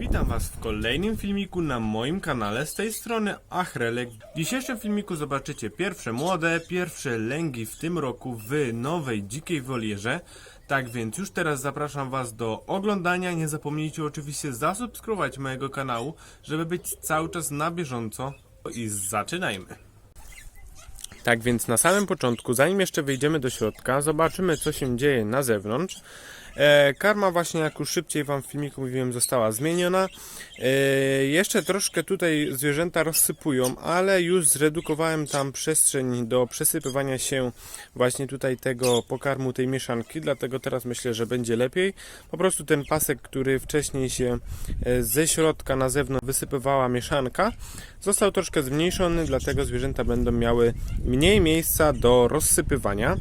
Witam Was w kolejnym filmiku na moim kanale z tej strony Achrelek. W dzisiejszym filmiku zobaczycie pierwsze młode, pierwsze lęgi w tym roku w nowej dzikiej wolierze. Tak więc już teraz zapraszam Was do oglądania. Nie zapomnijcie oczywiście zasubskrybować mojego kanału, żeby być cały czas na bieżąco. I zaczynajmy. Tak więc na samym początku, zanim jeszcze wyjdziemy do środka, zobaczymy co się dzieje na zewnątrz. E, karma właśnie, jak już szybciej Wam w filmiku mówiłem, została zmieniona. E, jeszcze troszkę tutaj zwierzęta rozsypują, ale już zredukowałem tam przestrzeń do przesypywania się właśnie tutaj tego pokarmu, tej mieszanki, dlatego teraz myślę, że będzie lepiej. Po prostu ten pasek, który wcześniej się e, ze środka na zewnątrz wysypywała mieszanka, został troszkę zmniejszony, dlatego zwierzęta będą miały mniej miejsca do rozsypywania.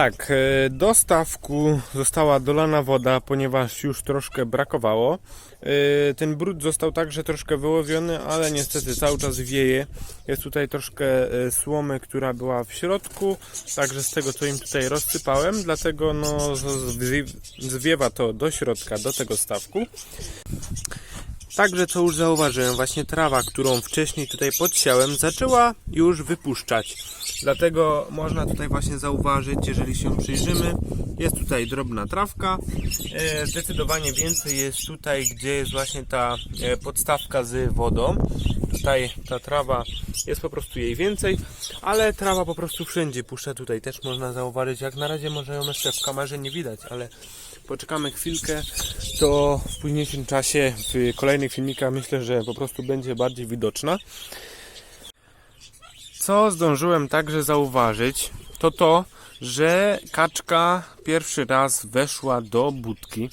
Tak, e, do stawku została dolana woda, ponieważ już troszkę brakowało. E, Ten brud został także troszkę wyłowiony, ale niestety cały czas wieje. Jest tutaj troszkę e, słomy, która była w środku, także z tego co im tutaj rozsypałem, dlatego no zwiewa to do środka, do tego stawku. Także co już zauważyłem, właśnie trawa, którą wcześniej tutaj podsiałem, zaczęła już wypuszczać. Dlatego można tutaj właśnie zauważyć, jeżeli się przyjrzymy, jest tutaj drobna trawka. E, Zdecydowanie więcej jest tutaj, gdzie jest właśnie ta e, podstawka z wodą. Tutaj ta trawa jest po prostu jej więcej, ale trawa po prostu wszędzie puszcza. Tutaj też można zauważyć, jak na razie może ją jeszcze w kamerze nie widać, ale poczekamy chwilkę, to w późniejszym czasie, w kolejnych filmikach myślę, że po prostu będzie bardziej widoczna. Co zdążyłem także zauważyć, to to, że kaczka pierwszy raz weszła do budki.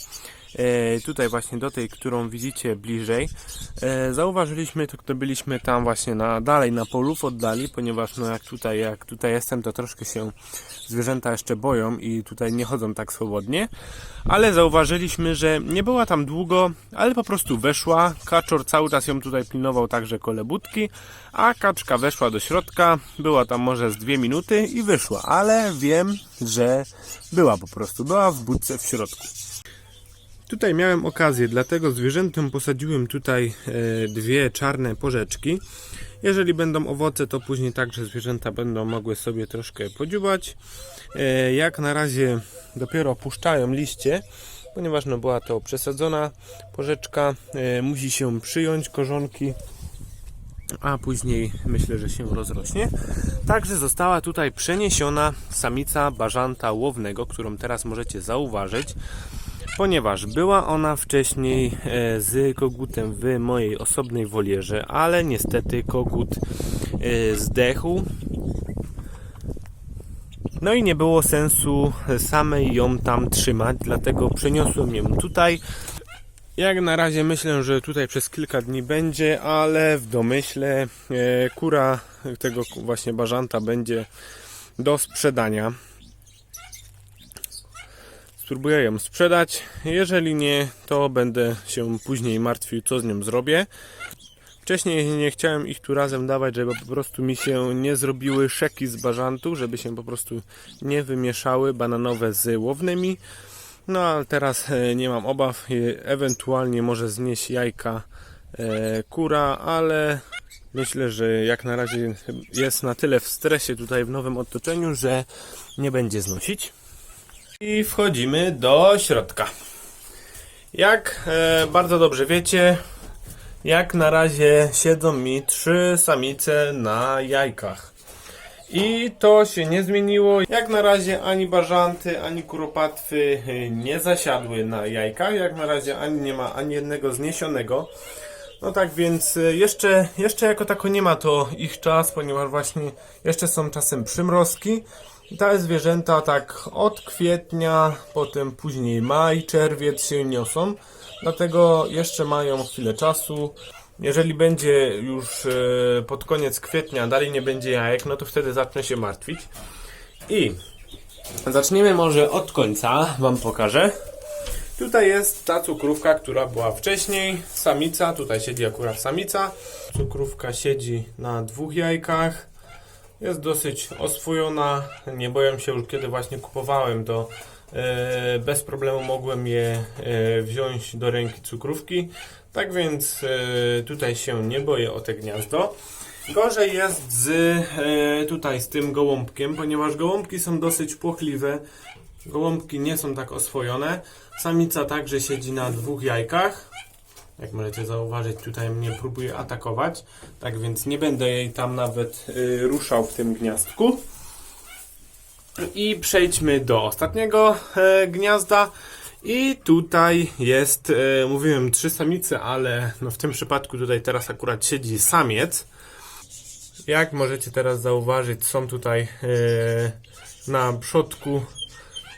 E, tutaj właśnie do tej, którą widzicie bliżej. E, zauważyliśmy, to gdy byliśmy tam właśnie na, dalej na polu w oddali, ponieważ no jak tutaj, jak tutaj jestem, to troszkę się zwierzęta jeszcze boją i tutaj nie chodzą tak swobodnie. Ale zauważyliśmy, że nie była tam długo, ale po prostu weszła. Kaczor cały czas ją tutaj pilnował także kole budki, a kaczka weszła do środka. Była tam może z dwie minuty i wyszła, ale wiem, że była po prostu, była w budce w środku. Tutaj miałem okazję, dlatego zwierzętom posadziłem tutaj e, dwie czarne porzeczki. Jeżeli będą owoce, to później także zwierzęta będą mogły sobie troszkę podziubać. E, jak na razie dopiero puszczają liście, ponieważ no była to przesadzona porzeczka, e, musi się przyjąć korzonki, a później myślę, że się rozrośnie. Także została tutaj przeniesiona samica bażanta łownego, którą teraz możecie zauważyć ponieważ była ona wcześniej e, z kogutem w mojej osobnej wolierze, ale niestety kogut e, zdechł. No i nie było sensu samej ją tam trzymać, dlatego przeniosłem ją tutaj. Jak na razie myślę, że tutaj przez kilka dni będzie, ale w domyśle e, kura tego właśnie bażanta będzie do sprzedania. Spróbuję ją sprzedać. Jeżeli nie, to będę się później martwił, co z nią zrobię. Wcześniej nie chciałem ich tu razem dawać, żeby po prostu mi się nie zrobiły szeki z bażantu, żeby się po prostu nie wymieszały bananowe z łownymi. No ale teraz e, nie mam obaw, ewentualnie może znieść jajka e, kura, ale myślę, że jak na razie jest na tyle w stresie tutaj w nowym otoczeniu, że nie będzie znosić. I wchodzimy do środka. Jak e, bardzo dobrze wiecie, jak na razie siedzą mi trzy samice na jajkach. I to się nie zmieniło. Jak na razie ani bażanty, ani kuropatwy e, nie zasiadły na jajkach. Jak na razie ani nie ma ani jednego zniesionego. No tak więc e, jeszcze, jeszcze jako tako nie ma to ich czas, ponieważ właśnie jeszcze są czasem przymrozki. Te zwierzęta tak od kwietnia, potem później maj, czerwiec się niosą. Dlatego jeszcze mają chwilę czasu. Jeżeli będzie już e, pod koniec kwietnia dalej nie będzie jajek, no to wtedy zacznę się martwić. I zaczniemy może od końca, Wam pokażę. Tutaj jest ta cukrówka, która była wcześniej. Samica, tutaj siedzi akurat samica. Cukrówka siedzi na dwóch jajkach. Jest dosyć oswojona. Nie boję się już kiedy właśnie kupowałem, to e, bez problemu mogłem je e, wziąć do ręki cukrówki. Tak więc e, tutaj się nie boję o te gniazdo. Gorzej jest z tutaj z tym gołąbkiem, ponieważ gołąbki są dosyć płochliwe. Gołąbki nie są tak oswojone. Samica także siedzi na dwóch jajkach. Jak możecie zauważyć, tutaj mnie próbuje atakować. Tak więc nie będę jej tam nawet y, ruszał w tym gniazdku. I przejdźmy do ostatniego e, gniazda. I tutaj jest, e, mówiłem, trzy samice, ale no w tym przypadku tutaj teraz akurat siedzi samiec. Jak możecie teraz zauważyć, są tutaj e, na przodku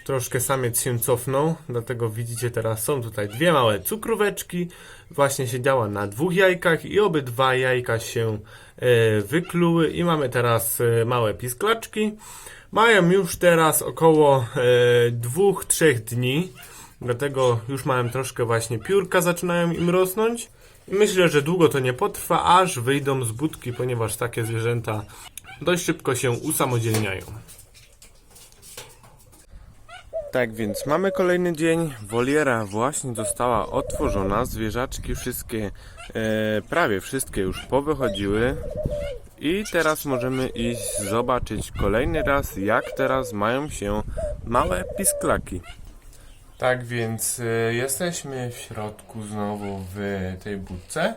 troszkę samiec się cofnął, dlatego widzicie teraz są tutaj dwie małe cukróweczki. Właśnie siedziała na dwóch jajkach i obydwa jajka się e, wykluły i mamy teraz e, małe pisklaczki. Mają już teraz około e, dwóch, trzech dni, dlatego już mają troszkę właśnie piórka zaczynają im rosnąć. I myślę, że długo to nie potrwa, aż wyjdą z budki, ponieważ takie zwierzęta dość szybko się usamodzielniają. Tak więc mamy kolejny dzień. Woliera właśnie została otworzona. Zwierzaczki wszystkie, e, prawie wszystkie już powychodziły. I teraz możemy iść zobaczyć kolejny raz, jak teraz mają się małe pisklaki. Tak więc e, jesteśmy w środku znowu w tej budce.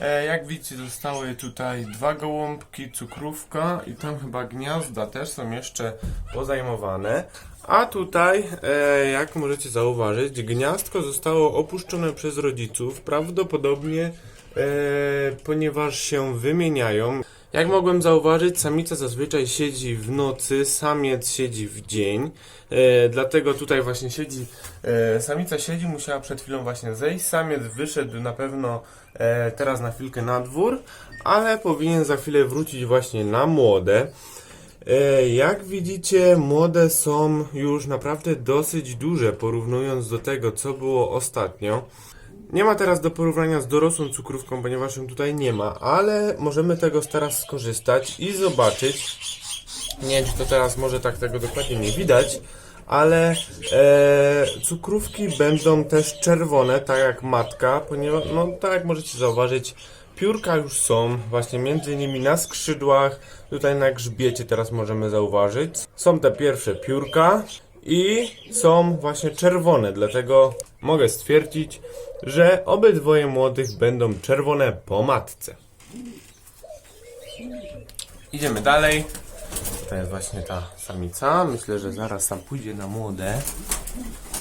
E, jak widzicie, zostały tutaj dwa gołąbki, cukrówka i tam chyba gniazda też są jeszcze pozajmowane. A tutaj, e, jak możecie zauważyć, gniazdko zostało opuszczone przez rodziców, prawdopodobnie e, ponieważ się wymieniają. Jak mogłem zauważyć, samica zazwyczaj siedzi w nocy, samiec siedzi w dzień. E, dlatego tutaj właśnie siedzi, e, samica siedzi, musiała przed chwilą właśnie zejść. Samiec wyszedł na pewno teraz na chwilkę na dwór, ale powinien za chwilę wrócić właśnie na młode. E, Jak widzicie, młode są już naprawdę dosyć duże, porównując do tego, co było ostatnio. Nie ma teraz do porównania z dorosłą cukrówką, ponieważ ją tutaj nie ma, ale możemy tego teraz skorzystać i zobaczyć. Nie wiem, czy to teraz może tak tego dokładnie nie widać, ale e, cukrówki będą też czerwone, tak jak matka, ponieważ, no tak jak możecie zauważyć, piórka już są, właśnie między innymi na skrzydłach, tutaj na grzbiecie teraz możemy zauważyć. Są te pierwsze piórka i są właśnie czerwone, dlatego mogę stwierdzić, że obydwoje młodych będą czerwone po matce. Idziemy dalej. To jest właśnie ta samica. Myślę, że zaraz tam pójdzie na młode.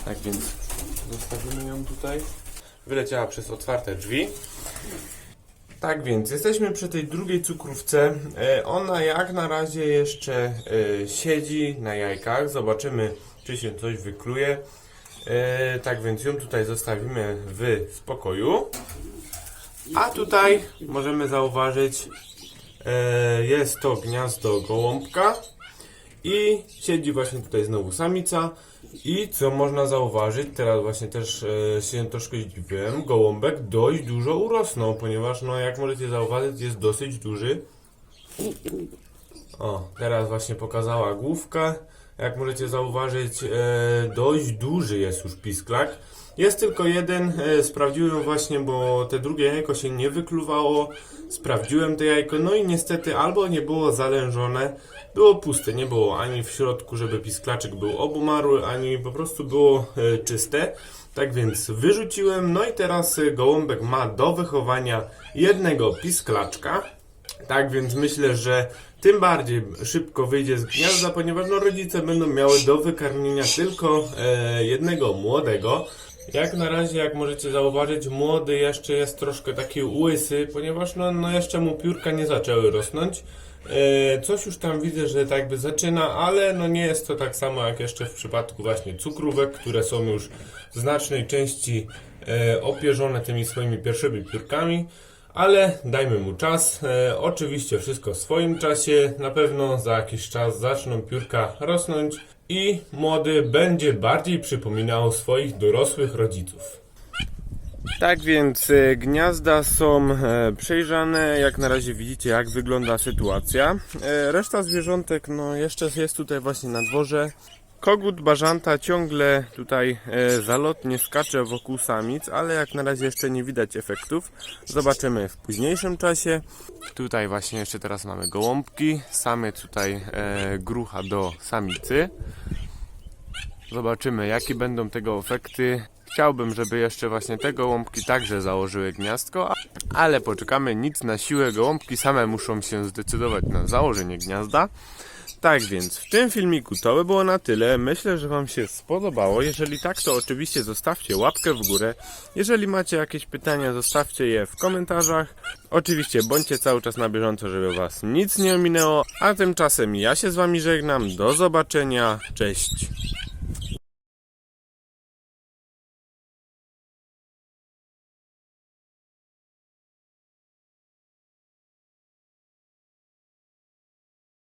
Tak więc zostawimy ją tutaj. Wyleciała przez otwarte drzwi. Tak więc jesteśmy przy tej drugiej cukrówce. E, Ona jak na razie jeszcze e, siedzi na jajkach. Zobaczymy, czy się coś wykluje. E, Tak więc ją tutaj zostawimy w spokoju. A tutaj możemy zauważyć, jest to gniazdo gołąbka i siedzi właśnie tutaj znowu samica. I co można zauważyć, teraz właśnie też e, się troszkę zdziwiłem, gołąbek dość dużo urosnął, ponieważ no jak możecie zauważyć jest dosyć duży. O, teraz właśnie pokazała główkę. Jak możecie zauważyć, e, dość duży jest już pisklak. Jest tylko jeden, e, sprawdziłem właśnie, bo te drugie jajko się nie wykluwało. Sprawdziłem to jajko, no i niestety albo nie było zalężone, było puste, nie było ani w środku, żeby pisklaczek był obumarły, ani po prostu było e, czyste. Tak więc wyrzuciłem, no i teraz e, gołąbek ma do wychowania jednego pisklaczka. Tak więc myślę, że tym bardziej szybko wyjdzie z gniazda, ponieważ no, rodzice będą miały do wykarmienia tylko e, jednego młodego. Jak na razie, jak możecie zauważyć, młody jeszcze jest troszkę taki łysy, ponieważ no, no jeszcze mu piórka nie zaczęły rosnąć. E, coś już tam widzę, że tak jakby zaczyna, ale no nie jest to tak samo jak jeszcze w przypadku właśnie cukrówek, które są już w znacznej części e, opierzone tymi swoimi pierwszymi piórkami. Ale dajmy mu czas. E, oczywiście wszystko w swoim czasie. Na pewno za jakiś czas zaczną piórka rosnąć i młody będzie bardziej przypominał swoich dorosłych rodziców. Tak więc e, gniazda są e, przejrzane. Jak na razie widzicie, jak wygląda sytuacja. E, reszta zwierzątek, no jeszcze jest tutaj właśnie na dworze. Kogut bażanta ciągle tutaj e, zalotnie skacze wokół samic, ale jak na razie jeszcze nie widać efektów. Zobaczymy w późniejszym czasie. Tutaj właśnie jeszcze teraz mamy gołąbki. Samiec tutaj e, grucha do samicy. Zobaczymy jakie będą tego efekty. Chciałbym, żeby jeszcze właśnie te gołąbki także założyły gniazdko, ale poczekamy, nic na siłę. Gołąbki same muszą się zdecydować na założenie gniazda. Tak więc w tym filmiku to by było na tyle. Myślę, że Wam się spodobało. Jeżeli tak, to oczywiście zostawcie łapkę w górę. Jeżeli macie jakieś pytania, zostawcie je w komentarzach. Oczywiście bądźcie cały czas na bieżąco, żeby Was nic nie ominęło. A tymczasem ja się z Wami żegnam. Do zobaczenia. Cześć.